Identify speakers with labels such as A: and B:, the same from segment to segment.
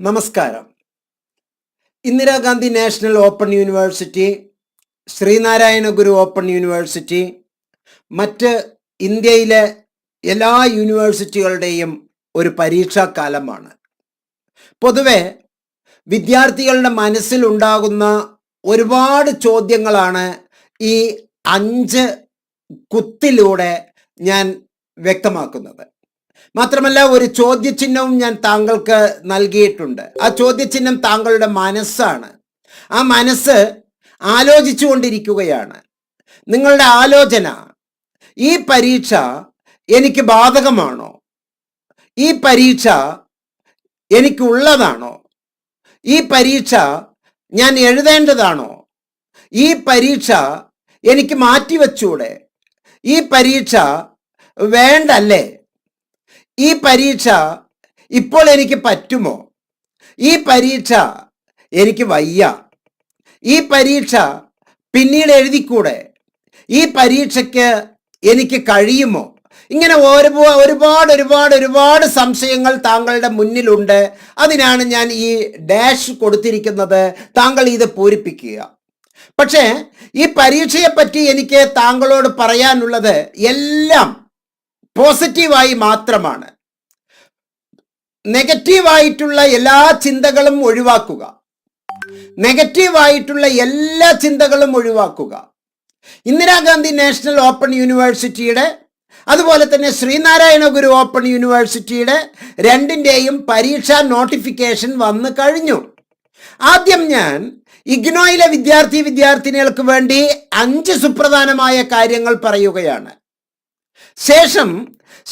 A: നമസ്കാരം. Indira Gandhi national open university Sree Narayana Guru open university മറ്റ് ഇന്ത്യയിലെ എല്ലാ യൂണിവേഴ്സിറ്റികളുടെയും ഒരു പരീക്ഷാ കാലമാണ് പൊതുവെ വിദ്യാർത്ഥികളുടെ മനസ്സിലുണ്ടാകുന്ന ഒരുപാട് ചോദ്യങ്ങളാണ് ഈ അഞ്ച് കുത്തിലൂടെ ഞാൻ വ്യക്തമാക്കുന്നത്. മാത്രമല്ല ഒരു ചോദ്യചിഹ്നവും ഞാൻ താങ്കൾക്ക് നൽകിയിട്ടുണ്ട്. ആ ചോദ്യചിഹ്നം താങ്കളുടെ മനസ്സാണ്. ആ മനസ്സ് ആലോചിച്ചു കൊണ്ടിരിക്കുകയാണ് നിങ്ങളുടെ ആലോചന ഈ പരീക്ഷ എനിക്ക് ബാധകമാണോ? ഈ പരീക്ഷ എനിക്കുള്ളതാണോ ഈ പരീക്ഷ ഞാൻ എഴുതേണ്ടതാണോ? ഈ പരീക്ഷ എനിക്ക് മാറ്റിവെച്ചൂടെ? ഈ പരീക്ഷ വേണ്ടല്ലേ? ഈ പരീക്ഷ ഇപ്പോൾ എനിക്ക് പറ്റുമോ? ഈ പരീക്ഷ എനിക്ക് വയ്യ. ഈ പരീക്ഷ പിന്നീട് എഴുതിക്കൂടെ? ഈ പരീക്ഷയ്ക്ക് എനിക്ക് കഴിയുമോ? ഇങ്ങനെ ഒരുപാട് ഒരുപാട് ഒരുപാട് ഒരുപാട് സംശയങ്ങൾ താങ്കളുടെ മുന്നിലുണ്ട്. അതിനാണ് ഞാൻ ഈ ഡാഷ് കൊടുത്തിരിക്കുന്നത്. താങ്കൾ ഇത് പൂരിപ്പിക്കുക. പക്ഷേ ഈ പരീക്ഷയെപ്പറ്റി എനിക്ക് താങ്കളോട് പറയാനുള്ളത് എല്ലാം പോസിറ്റീവായി മാത്രമാണ്. നെഗറ്റീവായിട്ടുള്ള എല്ലാ ചിന്തകളും ഒഴിവാക്കുക. നെഗറ്റീവായിട്ടുള്ള എല്ലാ ചിന്തകളും ഒഴിവാക്കുക. ഇന്ദിരാഗാന്ധി നാഷണൽ ഓപ്പൺ യൂണിവേഴ്സിറ്റിയുടെ അതുപോലെ തന്നെ ശ്രീനാരായണ ഗുരു ഓപ്പൺ യൂണിവേഴ്സിറ്റിയുടെ രണ്ടിന്റെയും പരീക്ഷാ നോട്ടിഫിക്കേഷൻ വന്നു കഴിഞ്ഞു. ആദ്യം ഞാൻ ഇഗ്നോയിലെ വിദ്യാർത്ഥി വിദ്യാർത്ഥിനികൾക്ക് വേണ്ടി അഞ്ച് സുപ്രധാനമായ കാര്യങ്ങൾ പറയുകയാണ്. ശേഷം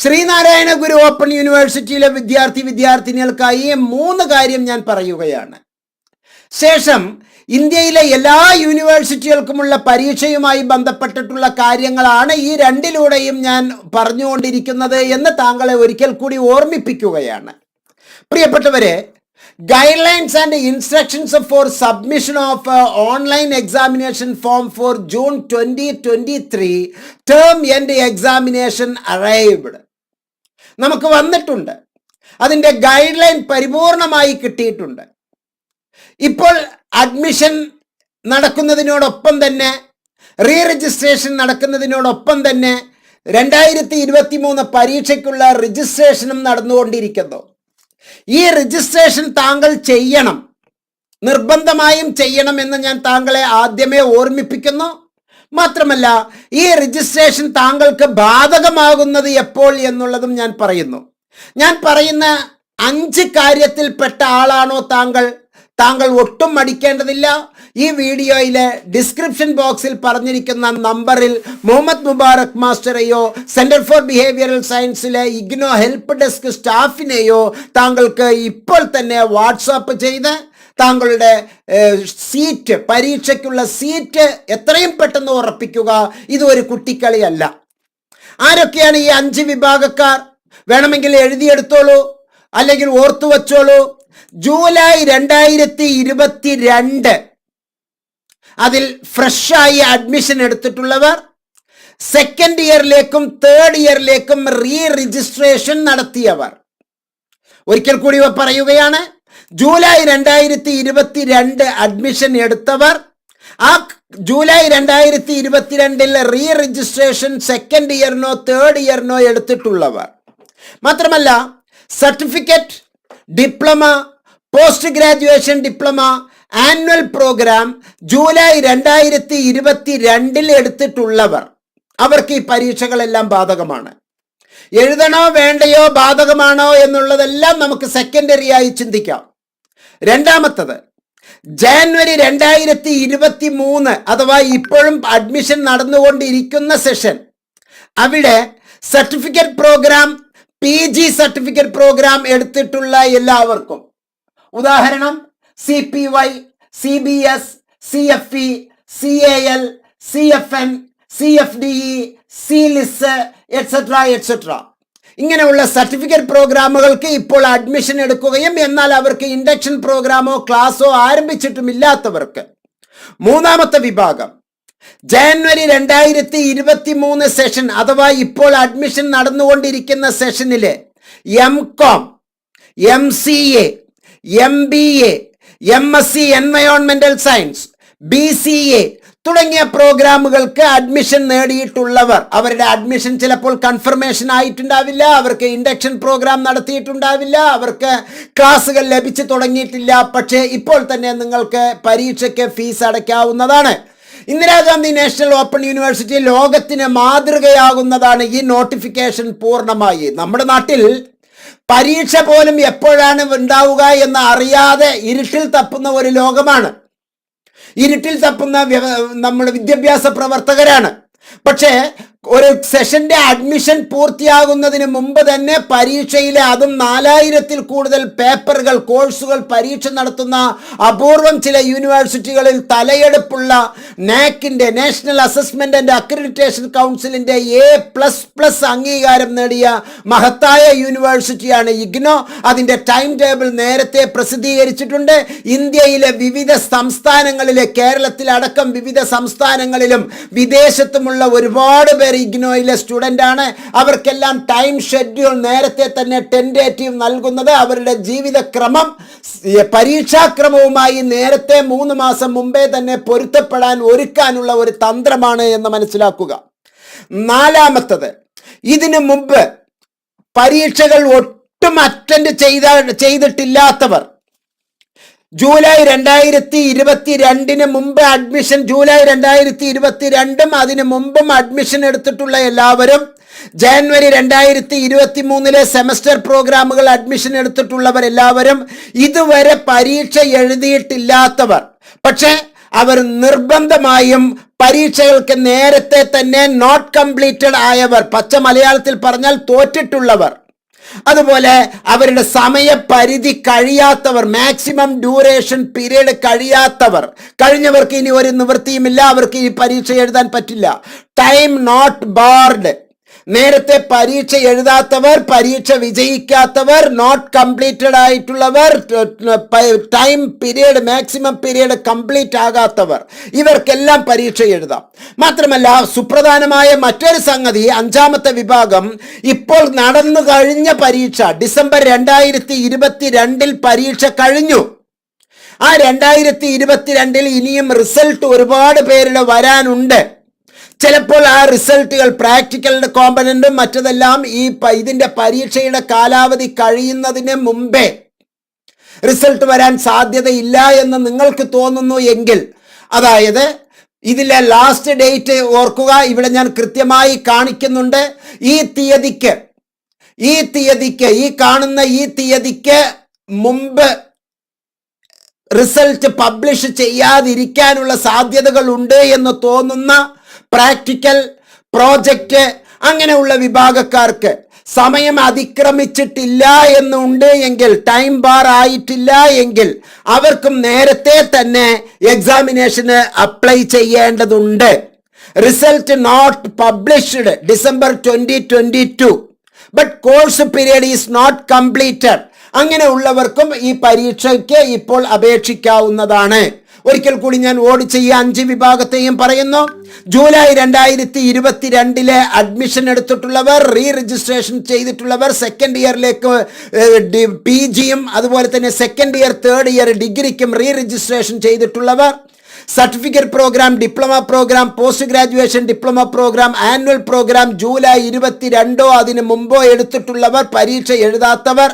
A: ശ്രീനാരായണ ഗുരു ഓപ്പൺ യൂണിവേഴ്സിറ്റിയിലെ വിദ്യാർത്ഥി വിദ്യാർത്ഥിനികൾക്കായി മൂന്ന് കാര്യം ഞാൻ പറയുകയാണ്. ശേഷം ഇന്ത്യയിലെ എല്ലാ യൂണിവേഴ്സിറ്റികൾക്കുമുള്ള പരീക്ഷയുമായി ബന്ധപ്പെട്ടിട്ടുള്ള കാര്യങ്ങളാണ് ഈ രണ്ടിലൂടെയും ഞാൻ പറഞ്ഞുകൊണ്ടിരിക്കുന്നത് എന്ന് താങ്കളെ ഒരിക്കൽ കൂടി ഓർമ്മിപ്പിക്കുകയാണ്. പ്രിയപ്പെട്ടവരെ guidelines and instructions for submission of online examination form for June twenty twenty three term end examination arrived നമുക്ക് വന്നിട്ടുണ്ട്. അതിന്റെ ഗൈഡ് ലൈൻ പരിപൂർണമായി കിട്ടിയിട്ടുണ്ട്. ഇപ്പോൾ അഡ്മിഷൻ നടക്കുന്നതിനോടൊപ്പം തന്നെ റീ രജിസ്ട്രേഷൻ നടക്കുന്നതിനോടൊപ്പം തന്നെ രണ്ടായിരത്തി ഇരുപത്തി മൂന്ന് പരീക്ഷയ്ക്കുള്ള രജിസ്ട്രേഷനും നടന്നുകൊണ്ടിരിക്കുന്നു. ഈ രജിസ്ട്രേഷൻ താങ്കൾ ചെയ്യണം. നിർബന്ധമായും ചെയ്യണം എന്ന് ഞാൻ താങ്കളെ ആദ്യമേ ഓർമ്മിപ്പിക്കുന്നു. മാത്രമല്ല ഈ രജിസ്ട്രേഷൻ താങ്കൾക്ക് ബാധകമാകുന്നത് എപ്പോൾ എന്നുള്ളതും ഞാൻ പറയുന്നു. ഞാൻ പറയുന്ന അഞ്ച് കാര്യത്തിൽപ്പെട്ട ആളാണോ താങ്കൾ? താങ്കൾ ഒട്ടും മടിക്കേണ്ടതില്ല. ഈ വീഡിയോയിലെ ഡിസ്ക്രിപ്ഷൻ ബോക്സിൽ പറഞ്ഞിരിക്കുന്ന നമ്പറിൽ മുഹമ്മദ് മുബാറക് മാസ്റ്ററെയോ സെന്റർ ഫോർ ബിഹേവിയറൽ സയൻസിലെ ഇഗ്നോ ഹെൽപ്പ് ഡെസ്ക് സ്റ്റാഫിനെയോ താങ്കൾക്ക് ഇപ്പോൾ തന്നെ വാട്സാപ്പ് ചെയ്ത് താങ്കളുടെ സീറ്റ് പരീക്ഷയ്ക്കുള്ള സീറ്റ് എത്രയും പെട്ടെന്ന് ഉറപ്പിക്കുക. ഇത് ഒരു കുട്ടിക്കളിയല്ല. ആരൊക്കെയാണ് ഈ അഞ്ച് വിഭാഗക്കാർ? വേണമെങ്കിൽ എഴുതിയെടുത്തോളൂ. അല്ലെങ്കിൽ ഓർത്തു വച്ചോളൂ ജൂലൈ രണ്ടായിരത്തി ഇരുപത്തി രണ്ട് അതിൽ ഫ്രഷായി അഡ്മിഷൻ എടുത്തിട്ടുള്ളവർ സെക്കൻഡ് ഇയറിലേക്കും തേർഡ് ഇയറിലേക്കും റീ രജിസ്ട്രേഷൻ നടത്തിയവർ. ഒരിക്കൽ കൂടി പറയുകയാണ് ജൂലൈ രണ്ടായിരത്തി ഇരുപത്തി രണ്ട് അഡ്മിഷൻ എടുത്തവർ ആ ജൂലൈ രണ്ടായിരത്തി ഇരുപത്തിരണ്ടിൽ റീ രജിസ്ട്രേഷൻ സെക്കൻഡ് ഇയറിനോ തേർഡ് ഇയറിനോ എടുത്തിട്ടുള്ളവർ. മാത്രമല്ല certificate diploma post graduation diploma annual program July രണ്ടായിരത്തി ഇരുപത്തി രണ്ടിൽ എടുത്തിട്ടുള്ളവർ. അവർക്ക് ഈ പരീക്ഷകളെല്ലാം ബാധകമാണ്. എഴുതണോ വേണ്ടയോ ബാധകമാണോ എന്നുള്ളതെല്ലാം നമുക്ക് സെക്കൻഡറി ആയി ചിന്തിക്കാം. രണ്ടാമത്തത് ജാനുവരി രണ്ടായിരത്തി ഇരുപത്തി മൂന്ന് അഥവാ ഇപ്പോഴും അഡ്മിഷൻ നടന്നുകൊണ്ടിരിക്കുന്ന സെഷൻ അവിടെ certificate program P G certificate program എടുത്തിട്ടുള്ള എല്ലാവർക്കും. ഉദാഹരണം C P Y C B S C F E C A L C F N C F D E C Liz etcetera etcetera ഇങ്ങനെയുള്ള certificate പ്രോഗ്രാമുകൾക്ക് ഇപ്പോൾ admission എടുക്കുകയും എന്നാൽ അവർക്ക് induction പ്രോഗ്രാമോ ക്ലാസ്സോ ആരംഭിച്ചിട്ടുമില്ലാത്തവർക്ക്. മൂന്നാമത്തെ വിഭാഗം. ജാനുവരി രണ്ടായിരത്തി ഇരുപത്തി മൂന്ന് സെഷൻ അഥവാ ഇപ്പോൾ അഡ്മിഷൻ നടന്നുകൊണ്ടിരിക്കുന്ന സെഷനിലെ M com M C A M B A M S C എൻവയോൺമെന്റൽ science B C A തുടങ്ങിയ പ്രോഗ്രാമുകൾക്ക് അഡ്മിഷൻ നേടിയിട്ടുള്ളവർ. അവരുടെ അഡ്മിഷൻ ചിലപ്പോൾ കൺഫർമേഷൻ ആയിട്ടുണ്ടാവില്ല. അവർക്ക് ഇൻഡക്ഷൻ പ്രോഗ്രാം നടത്തിയിട്ടുണ്ടാവില്ല. അവർക്ക് ക്ലാസ്സുകൾ ലഭിച്ചു തുടങ്ങിയിട്ടില്ല. പക്ഷേ ഇപ്പോൾ തന്നെ നിങ്ങൾക്ക് പരീക്ഷയ്ക്ക് ഫീസ് അടയ്ക്കാവുന്നതാണ്. ഇന്ദിരാഗാന്ധി നാഷണൽ ഓപ്പൺ യൂണിവേഴ്സിറ്റി ലോകത്തിന് മാതൃകയാകുന്നതാണ് ഈ നോട്ടിഫിക്കേഷൻ പൂർണമായി. നമ്മുടെ നാട്ടിൽ പരീക്ഷ പോലും എപ്പോഴാണ് ഉണ്ടാവുക എന്ന് അറിയാതെ ഇരുട്ടിൽ തപ്പുന്ന ഒരു ലോകമാണ്. ഇരുട്ടിൽ തപ്പുന്ന നമ്മൾ വിദ്യാഭ്യാസ പ്രവർത്തകരാണ്. പക്ഷേ ഒരു സെഷന്റെ അഡ്മിഷൻ പൂർത്തിയാകുന്നതിന് മുമ്പ് തന്നെ പരീക്ഷയിലെ അതും നാലായിരത്തിൽ കൂടുതൽ പേപ്പറുകൾ കോഴ്സുകൾ പരീക്ഷ നടത്തുന്ന അപൂർവം ചില യൂണിവേഴ്സിറ്റികളിൽ തലയെടുപ്പുള്ള നാക്കിന്റെ നാഷണൽ അസസ്മെന്റ് ആൻഡ് അക്രഡിറ്റേഷൻ കൗൺസിലിന്റെ എ പ്ലസ് പ്ലസ് അംഗീകാരം നേടിയ മഹത്തായ യൂണിവേഴ്സിറ്റിയാണ് ഇഗ്നോ. അതിന്റെ ടൈം ടേബിൾ നേരത്തെ പ്രസിദ്ധീകരിച്ചിട്ടുണ്ട്. ഇന്ത്യയിലെ വിവിധ സംസ്ഥാനങ്ങളിലെ കേരളത്തിലടക്കം വിവിധ സംസ്ഥാനങ്ങളിലും വിദേശത്തുമുള്ള ഒരുപാട് പേർ ഇഗ്നോയിലെ സ്റ്റുഡന്റ് ആണ്. അവർക്കെല്ലാം ടൈം ഷെഡ്യൂൾ നേരത്തെ തന്നെ ടെൻഡേറ്റീവ് നൽകുന്നത്. അവരുടെ ജീവിതക്രമം പരീക്ഷാക്രമവുമായി നേരത്തെ മൂന്ന് മാസം മുമ്പേ തന്നെ പൊരുത്തപ്പെടാൻ ഒരുക്കാനുള്ള ഒരു തന്ത്രമാണ് എന്ന് മനസ്സിലാക്കുക. നാലാമത്തത് ഇതിനു മുമ്പ് പരീക്ഷകൾ ഒട്ടും അറ്റൻഡ് ചെയ്ത ചെയ്തിട്ടില്ലാത്തവർ ജൂലൈ രണ്ടായിരത്തി ഇരുപത്തി രണ്ടിന് മുമ്പ് അഡ്മിഷൻ ജൂലൈ രണ്ടായിരത്തി ഇരുപത്തി രണ്ടും അതിന് മുമ്പും അഡ്മിഷൻ എടുത്തിട്ടുള്ള എല്ലാവരും ജനുവരി രണ്ടായിരത്തി ഇരുപത്തി മൂന്നിലെ സെമസ്റ്റർ പ്രോഗ്രാമുകൾ അഡ്മിഷൻ എടുത്തിട്ടുള്ളവർ എല്ലാവരും ഇതുവരെ പരീക്ഷ എഴുതിയിട്ടില്ലാത്തവർ. പക്ഷേ അവർ നിർബന്ധമായും പരീക്ഷകൾക്ക് നേരത്തെ തന്നെ നോട്ട് കംപ്ലീറ്റഡ് ആയവർ പച്ച മലയാളത്തിൽ പറഞ്ഞാൽ തോറ്റിട്ടുള്ളവർ. അതുപോലെ അവരുടെ സമയപരിധി കഴിയാത്തവർ മാക്സിമം ഡ്യൂറേഷൻ പീരീഡ് കഴിയാത്തവർ. കഴിഞ്ഞവർക്ക് ഇനി ഒരു നിവൃത്തിയുമില്ല അവർക്ക് ഈ പരീക്ഷ എഴുതാൻ പറ്റില്ല. ടൈം നോട്ട് ബാർഡ് നേരത്തെ പരീക്ഷ എഴുതാത്തവർ പരീക്ഷ വിജയിക്കാത്തവർ not completed ആയിട്ടുള്ളവർ time period maximum period complete ആകാത്തവർ ഇവർക്കെല്ലാം പരീക്ഷ എഴുതാം. മാത്രമല്ല സുപ്രധാനമായ മറ്റൊരു സംഗതി അഞ്ചാമത്തെ വിഭാഗം ഇപ്പോൾ നടന്നു കഴിഞ്ഞ പരീക്ഷ ഡിസംബർ രണ്ടായിരത്തി ഇരുപത്തി രണ്ടിൽ പരീക്ഷ കഴിഞ്ഞു. ആ രണ്ടായിരത്തി ഇരുപത്തിരണ്ടിൽ ഇനിയും റിസൾട്ട് ഒരുപാട് പേരുടെ വരാനുണ്ട്. ചിലപ്പോൾ ആ റിസൾട്ടുകൾ പ്രാക്ടിക്കലിന്റെ കോമ്പനന്റും മറ്റതെല്ലാം ഈ ഇതിന്റെ പരീക്ഷയുടെ കാലാവധി കഴിയുന്നതിന് മുമ്പേ റിസൾട്ട് വരാൻ സാധ്യതയില്ല എന്ന് നിങ്ങൾക്ക് തോന്നുന്നു എങ്കിൽ അതായത് ഇതിലെ ലാസ്റ്റ് ഡേറ്റ് ഓർക്കുക ഇവിടെ ഞാൻ കൃത്യമായി കാണിക്കുന്നുണ്ട് ഈ തീയതിക്ക് ഈ തീയതിക്ക് ഈ കാണുന്ന ഈ തീയതിക്ക് മുമ്പ് റിസൾട്ട് പബ്ലിഷ് ചെയ്യാതിരിക്കാനുള്ള സാധ്യതകളുണ്ട് എന്ന് തോന്നുന്ന പ്രാക്ടിക്കൽ പ്രോജക്റ്റ് അങ്ങനെയുള്ള വിഭാഗക്കാർക്ക് സമയം അതിക്രമിച്ചിട്ടില്ല എന്നുണ്ട് എങ്കിൽ ടൈം ബാർ ആയിട്ടില്ല എങ്കിൽ അവർക്കും നേരത്തെ തന്നെ എക്സാമിനേഷന് അപ്ലൈ ചെയ്യേണ്ടതുണ്ട്. Result not published December twenty twenty two. But course period is not completed അങ്ങനെയുള്ളവർക്കും ഈ പരീക്ഷയ്ക്ക് ഇപ്പോൾ അപേക്ഷിക്കാവുന്നതാണ്. ഒരിക്കൽ കൂടി ഞാൻ ഓടിച്ച ഈ അഞ്ച് വിഭാഗത്തെയും പറയുന്നു. ജൂലൈ രണ്ടായിരത്തി ഇരുപത്തിരണ്ടിലെ അഡ്മിഷൻ എടുത്തിട്ടുള്ളവർ റീ രജിസ്ട്രേഷൻ ചെയ്തിട്ടുള്ളവർ സെക്കൻഡ് ഇയറിലേക്ക് പി ജിയും അതുപോലെ തന്നെ സെക്കൻഡ് ഇയർ തേർഡ് ഇയർ ഡിഗ്രിക്കും re registration ചെയ്തിട്ടുള്ളവർ. Certificate program diploma program post graduation diploma program annual program July ഇരുപത്തിരണ്ടോ അതിന് മുമ്പോ എടുത്തിട്ടുള്ളവർ പരീക്ഷ എഴുതാത്തവർ.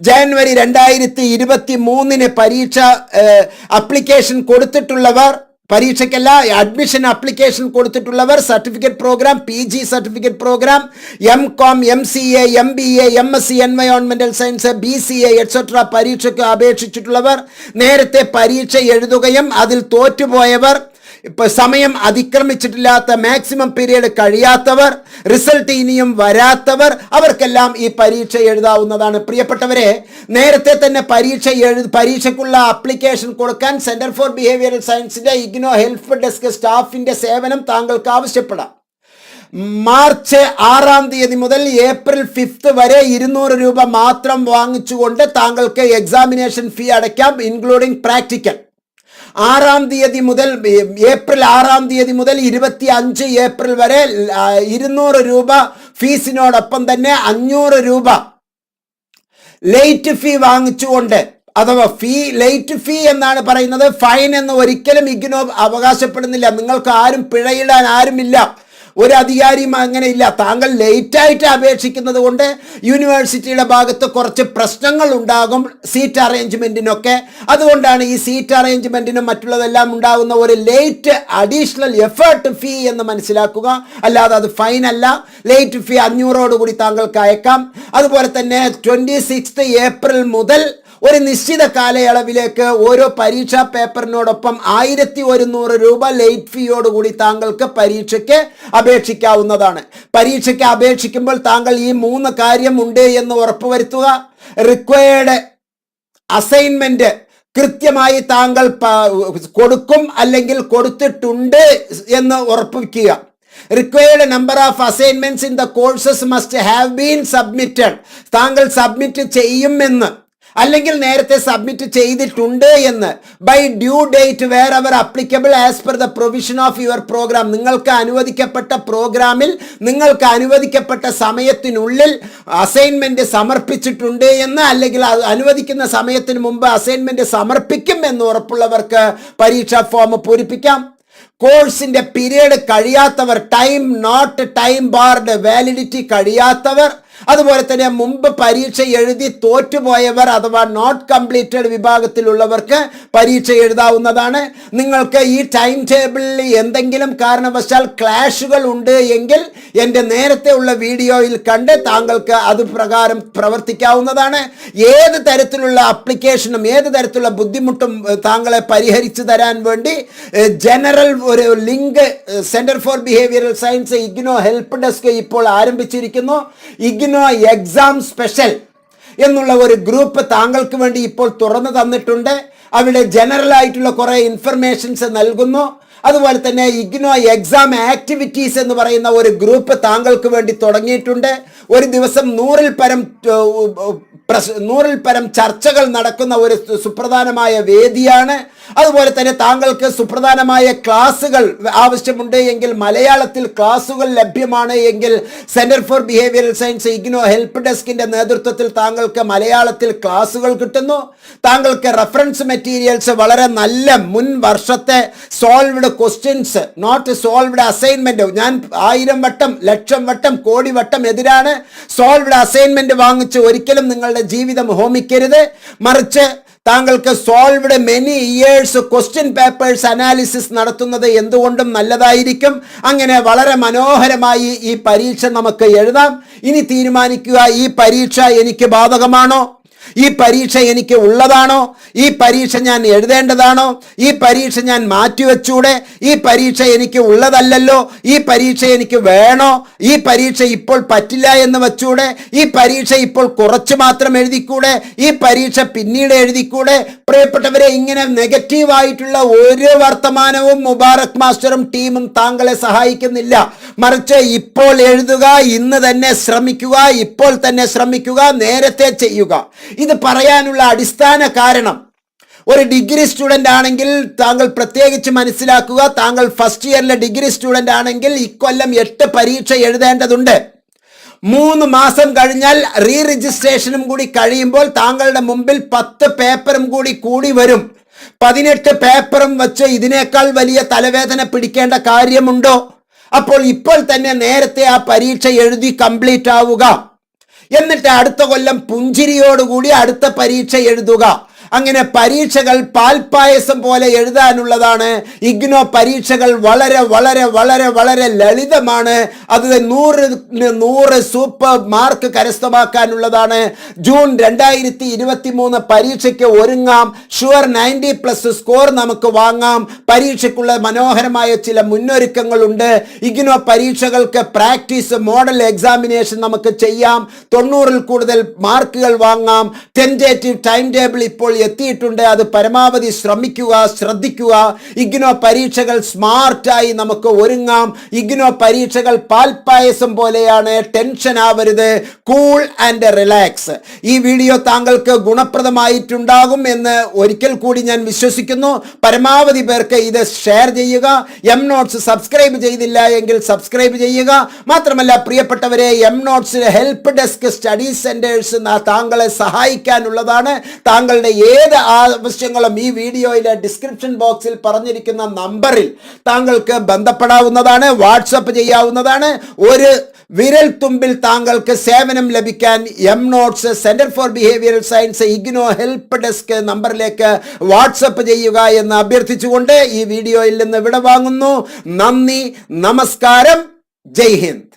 A: ജാനുവരി രണ്ടായിരത്തി ഇരുപത്തി മൂന്നിന് പരീക്ഷ അപ്ലിക്കേഷൻ കൊടുത്തിട്ടുള്ളവർ പരീക്ഷയ്ക്കല്ല admission application കൊടുത്തിട്ടുള്ളവർ certificate program P G certificate program M com M C A M B A M S C എൻവയോൺമെന്റൽ science B C A etcetera പരീക്ഷയ്ക്ക് അപേക്ഷിച്ചിട്ടുള്ളവർ നേരത്തെ പരീക്ഷ എഴുതുകയും അതിൽ തോറ്റുപോയവർ ഇപ്പൊ സമയം അതിക്രമിച്ചിട്ടില്ലാത്ത മാക്സിമം പീരീഡ് കഴിയാത്തവർ റിസൾട്ട് ഇനിയും വരാത്തവർ അവർക്കെല്ലാം ഈ പരീക്ഷ എഴുതാവുന്നതാണ്. പ്രിയപ്പെട്ടവരെ നേരത്തെ തന്നെ പരീക്ഷ എഴു പരീക്ഷയ്ക്കുള്ള ആപ്ലിക്കേഷൻ കൊടുക്കാൻ സെന്റർ ഫോർ ബിഹേവിയറൽ സയൻസിന്റെ ഇഗ്നോ ഹെൽപ്പ് ഡെസ്ക് സ്റ്റാഫിന്റെ സേവനം താങ്കൾക്ക് ആവശ്യപ്പെടാം. മാർച്ച് ആറാം തീയതി മുതൽ ഏപ്രിൽ ഫിഫ്ത്ത് വരെ ഇരുന്നൂറ് രൂപ മാത്രം വാങ്ങിച്ചുകൊണ്ട് താങ്കൾക്ക് എക്സാമിനേഷൻ ഫീ അടയ്ക്കാം ഇൻക്ലൂഡിംഗ് പ്രാക്ടിക്കൽ ആറാം തീയതി മുതൽ ഏപ്രിൽ ആറാം തീയതി മുതൽ ഇരുപത്തി അഞ്ച് ഏപ്രിൽ വരെ ഇരുന്നൂറ് രൂപ ഫീസിനോടൊപ്പം തന്നെ അഞ്ഞൂറ് രൂപ ലേറ്റ് ഫീ വാങ്ങിച്ചുകൊണ്ട് അഥവാ ഫീ ലേറ്റ് ഫീ എന്നാണ് പറയുന്നത് ഫൈൻ എന്ന് ഒരിക്കലും ഇഗ്നോ അവകാശപ്പെടുന്നില്ല. നിങ്ങൾക്ക് ആരും പിഴയിടാൻ ആരുമില്ല. ഒരു അധികാരിയും അങ്ങനെ ഇല്ല. താങ്കൾ ലേറ്റായിട്ട് അപേക്ഷിക്കുന്നത് കൊണ്ട് യൂണിവേഴ്സിറ്റിയുടെ ഭാഗത്ത് കുറച്ച് പ്രശ്നങ്ങൾ ഉണ്ടാകും സീറ്റ് അറേഞ്ച്മെന്റിനൊക്കെ അതുകൊണ്ടാണ് ഈ സീറ്റ് അറേഞ്ച്മെന്റിനും മറ്റുള്ളതെല്ലാം ഉണ്ടാകുന്ന ഒരു ലേറ്റ് അഡീഷണൽ എഫേർട്ട് ഫീ എന്ന് മനസ്സിലാക്കുക. അല്ലാതെ അത് ഫൈൻ അല്ല. ലേറ്റ് ഫീ അഞ്ഞൂറോട് കൂടി താങ്കൾക്ക് അയക്കാം. അതുപോലെ തന്നെ ട്വന്റി സിക്സ് ഏപ്രിൽ മുതൽ ഒരു നിശ്ചിത കാലയളവിലേക്ക് ഓരോ പരീക്ഷാ പേപ്പറിനോടൊപ്പം ആയിരത്തി ഒരുന്നൂറ് രൂപ ലേറ്റ് ഫീയോടുകൂടി താങ്കൾക്ക് പരീക്ഷയ്ക്ക് അപേക്ഷിക്കാവുന്നതാണ്. പരീക്ഷയ്ക്ക് അപേക്ഷിക്കുമ്പോൾ താങ്കൾ ഈ മൂന്ന് കാര്യം ഉണ്ട് എന്ന് ഉറപ്പുവരുത്തുക. റിക്വയർഡ് അസൈൻമെന്റ് കൃത്യമായി താങ്കൾ കൊടുക്കും അല്ലെങ്കിൽ കൊടുത്തിട്ടുണ്ട് എന്ന് ഉറപ്പിക്കുക. Required number of assignments in the courses must have been submitted താങ്കൾ സബ്മിറ്റ് ചെയ്യുമെന്ന് അല്ലെങ്കിൽ നേരത്തെ സബ്മിറ്റ് ചെയ്തിട്ടുണ്ട് എന്ന്. By due date wherever applicable as per the provision of your program നിങ്ങൾക്ക് അനുവദിക്കപ്പെട്ട പ്രോഗ്രാമിൽ നിങ്ങൾക്ക് അനുവദിക്കപ്പെട്ട സമയത്തിനുള്ളിൽ അസൈൻമെന്റ് സമർപ്പിച്ചിട്ടുണ്ട് എന്ന് അല്ലെങ്കിൽ അനുവദിക്കുന്ന സമയത്തിന് മുമ്പ് അസൈൻമെന്റ് സമർപ്പിക്കും എന്ന് ഉറപ്പുള്ളവർക്ക് പരീക്ഷാ ഫോം പൂരിപ്പിക്കാം. കോഴ്സിന്റെ period കഴിയാത്തവർ time not time barred validity കഴിയാത്തവർ അതുപോലെ തന്നെ മുമ്പ് പരീക്ഷ എഴുതി തോറ്റുപോയവർ അഥവാ നോട്ട് കംപ്ലീറ്റഡ് വിഭാഗത്തിലുള്ളവർക്ക് പരീക്ഷ എഴുതാവുന്നതാണ്. നിങ്ങൾക്ക് ഈ ടൈം ടേബിളിൽ എന്തെങ്കിലും കാരണവശാൽ ക്ലാഷുകൾ ഉണ്ട് എങ്കിൽ എന്റെ നേരത്തെ ഉള്ള വീഡിയോയിൽ കണ്ട് താങ്കൾക്ക് അത് പ്രകാരം പ്രവർത്തിക്കാവുന്നതാണ്. ഏത് തരത്തിലുള്ള അപ്ലിക്കേഷനും ഏത് തരത്തിലുള്ള ബുദ്ധിമുട്ടും താങ്കളെ പരിഹരിച്ചു തരാൻ വേണ്ടി ജനറൽ ഒരു link centre for behavioural science IGNOU help desk ഇപ്പോൾ ആരംഭിച്ചിരിക്കുന്നു. എക്സാം സ്പെഷ്യൽ എന്നുള്ള ഒരു ഗ്രൂപ്പ് താങ്കൾക്ക് വേണ്ടി ഇപ്പോൾ തുറന്നു തന്നിട്ടുണ്ട്. അവിടെ ജനറൽ ആയിട്ടുള്ള കുറേ ഇൻഫർമേഷൻസ് നൽകുന്നു. അതുപോലെ തന്നെ ഇഗ്നോ എക്സാം ആക്ടിവിറ്റീസ് എന്ന് പറയുന്ന ഒരു ഗ്രൂപ്പ് താങ്കൾക്ക് വേണ്ടി തുടങ്ങിയിട്ടുണ്ട്. ഒരു ദിവസം നൂറിൽ പരം നൂറിൽ പരം ചർച്ചകൾ നടക്കുന്ന ഒരു സുപ്രധാനമായ വേദിയാണ്. അതുപോലെ തന്നെ താങ്കൾക്ക് സുപ്രധാനമായ ക്ലാസുകൾ ആവശ്യമുണ്ട് എങ്കിൽ മലയാളത്തിൽ ക്ലാസുകൾ ലഭ്യമാണ് എങ്കിൽ centre for behavioural science IGNOU help ഡെസ്കിന്റെ നേതൃത്വത്തിൽ താങ്കൾക്ക് മലയാളത്തിൽ ക്ലാസുകൾ കിട്ടുന്നു. താങ്കൾക്ക് റെഫറൻസ് മെറ്റീരിയൽസ് വളരെ നല്ല മുൻ വർഷത്തെ solved questions not solved assignment ഞാൻ ആയിരം വട്ടം ലക്ഷം വട്ടം കോടി വട്ടം എതിരാണ് സോൾവ്ഡ് അസൈൻമെന്റ് വാങ്ങിച്ച് ഒരിക്കലും നിങ്ങളുടെ ജീവിതം ഹോമിക്കരുത്. മറിച്ച് താങ്കൾക്ക് solved many years question papers analysis നടത്തുന്നത് എന്തുകൊണ്ടും നല്ലതായിരിക്കും. അങ്ങനെ വളരെ മനോഹരമായി ഈ പരീക്ഷ നമുക്ക് എഴുതാം. ഇനി തീരുമാനിക്കുക ഈ പരീക്ഷ എനിക്ക് ബാധകമാണോ? ഈ പരീക്ഷ എനിക്ക് ഉള്ളതാണോ? ഈ പരീക്ഷ ഞാൻ എഴുതേണ്ടതാണോ? ഈ പരീക്ഷ ഞാൻ മാറ്റിവെച്ചൂടെ? ഈ പരീക്ഷ എനിക്ക് ഉള്ളതല്ലല്ലോ? ഈ പരീക്ഷ എനിക്ക് വേണോ? ഈ പരീക്ഷ ഇപ്പോൾ പറ്റില്ല എന്ന് വെച്ചൂടെ? ഈ പരീക്ഷ ഇപ്പോൾ കുറച്ച് മാത്രം എഴുതിക്കൂടെ? ഈ പരീക്ഷ പിന്നീട് എഴുതിക്കൂടെ? പ്രിയപ്പെട്ടവരെ ഇങ്ങനെ നെഗറ്റീവായിട്ടുള്ള ഒരു വർത്തമാനവും മുബാറക് മാസ്റ്ററും ടീമും താങ്കളെ സഹായിക്കുന്നില്ല. മറിച്ച് ഇപ്പോൾ എഴുതുക ഇന്ന് തന്നെ ശ്രമിക്കുക ഇപ്പോൾ തന്നെ ശ്രമിക്കുക നേരത്തെ ചെയ്യുക. ഇത് പറയാനുള്ള അടിസ്ഥാന കാരണം ഒരു ഡിഗ്രി സ്റ്റുഡന്റ് ആണെങ്കിൽ താങ്കൾ പ്രത്യേകിച്ച് മനസ്സിലാക്കുക താങ്കൾ ഫസ്റ്റ് ഇയറിലെ ഡിഗ്രി സ്റ്റുഡന്റ് ആണെങ്കിൽ ഇക്കൊല്ലം എട്ട് പരീക്ഷ എഴുതേണ്ടതുണ്ട്. മൂന്ന് മാസം കഴിഞ്ഞാൽ റീ രജിസ്ട്രേഷനും കൂടി കഴിയുമ്പോൾ താങ്കളുടെ മുമ്പിൽ പത്ത് പേപ്പറും കൂടി കൂടി വരും. പതിനെട്ട് പേപ്പറും വച്ച് ഇതിനേക്കാൾ വലിയ തലവേദന പിടിക്കേണ്ട കാര്യമുണ്ടോ? അപ്പോൾ ഇപ്പോൾ തന്നെ നേരത്തെ ആ പരീക്ഷ എഴുതി കംപ്ലീറ്റ് ആവുക. എന്നിട്ട് അടുത്ത കൊല്ലം പുഞ്ചിരിയോടുകൂടി അടുത്ത പരീക്ഷ എഴുതുക. അങ്ങനെ പരീക്ഷകൾ പാൽപ്പായസം പോലെ എഴുതാനുള്ളതാണ്. ഇഗ്നോ പരീക്ഷകൾ വളരെ വളരെ വളരെ വളരെ ലളിതമാണ്. അത് നൂറ് നൂറ് സൂപ്പർ മാർക്ക് കരസ്ഥമാക്കാനുള്ളതാണ്. ജൂൺ രണ്ടായിരത്തി ഇരുപത്തി മൂന്ന് പരീക്ഷയ്ക്ക് ഒരുങ്ങാം. ഷുവർ നയന്റി പ്ലസ് സ്കോർ നമുക്ക് വാങ്ങാം. പരീക്ഷയ്ക്കുള്ള മനോഹരമായ ചില മുന്നൊരുക്കങ്ങളുണ്ട്. ഇഗ്നോ പരീക്ഷകൾക്ക് പ്രാക്ടീസ് മോഡൽ എക്സാമിനേഷൻ നമുക്ക് ചെയ്യാം. തൊണ്ണൂറിൽ കൂടുതൽ മാർക്കുകൾ വാങ്ങാം. ടെന്റേറ്റീവ് ടൈം ടേബിൾ ഇപ്പോൾ എത്തിയിട്ടുണ്ട്. അത് പരമാവധി ശ്രമിക്കുക ശ്രദ്ധിക്കുക. ഇഗ്നോ പരീക്ഷകൾ സ്മാർട്ടായി നമുക്ക് ഒരുങ്ങാം. ഇഗ്നോ പരീക്ഷകൾ പാൽപ്പായസം പോലെയാണ്. ടെൻഷൻ ആവരുത്. Cool and relax. ഈ വീഡിയോ താങ്കൾക്ക് ഗുണപ്രദമായിട്ടുണ്ടാകും എന്ന് ഒരിക്കൽ കൂടി ഞാൻ വിശ്വസിക്കുന്നു. പരമാവധി പേർക്ക് ഇത് ഷെയർ ചെയ്യുക. എം നോട്ട്സ് സബ്സ്ക്രൈബ് ചെയ്തില്ല എങ്കിൽ സബ്സ്ക്രൈബ് ചെയ്യുക. മാത്രമല്ല പ്രിയപ്പെട്ടവരെ M notes help desk study centres താങ്കളെ സഹായിക്കാനുള്ളതാണ്. താങ്കളുടെ ഏത് ആവശ്യങ്ങളും ഈ വീഡിയോയിലെ ഡിസ്ക്രിപ്ഷൻ ബോക്സിൽ പറഞ്ഞിരിക്കുന്ന നമ്പറിൽ താങ്കൾക്ക് ബന്ധപ്പെടാവുന്നതാണ് വാട്സപ്പ് ചെയ്യാവുന്നതാണ്. ഒരു വിരൽ തുമ്പിൽ താങ്കൾക്ക് സേവനം ലഭിക്കാൻ M notes centre for behavioural science IGNOU help desk നമ്പറിലേക്ക് വാട്സപ്പ് ചെയ്യുക എന്ന് അഭ്യർത്ഥിച്ചുകൊണ്ട് ഈ വീഡിയോയിൽ നിന്ന് വിട വാങ്ങുന്നു നന്ദി നമസ്കാരം. ജയ് ഹിന്ദ്.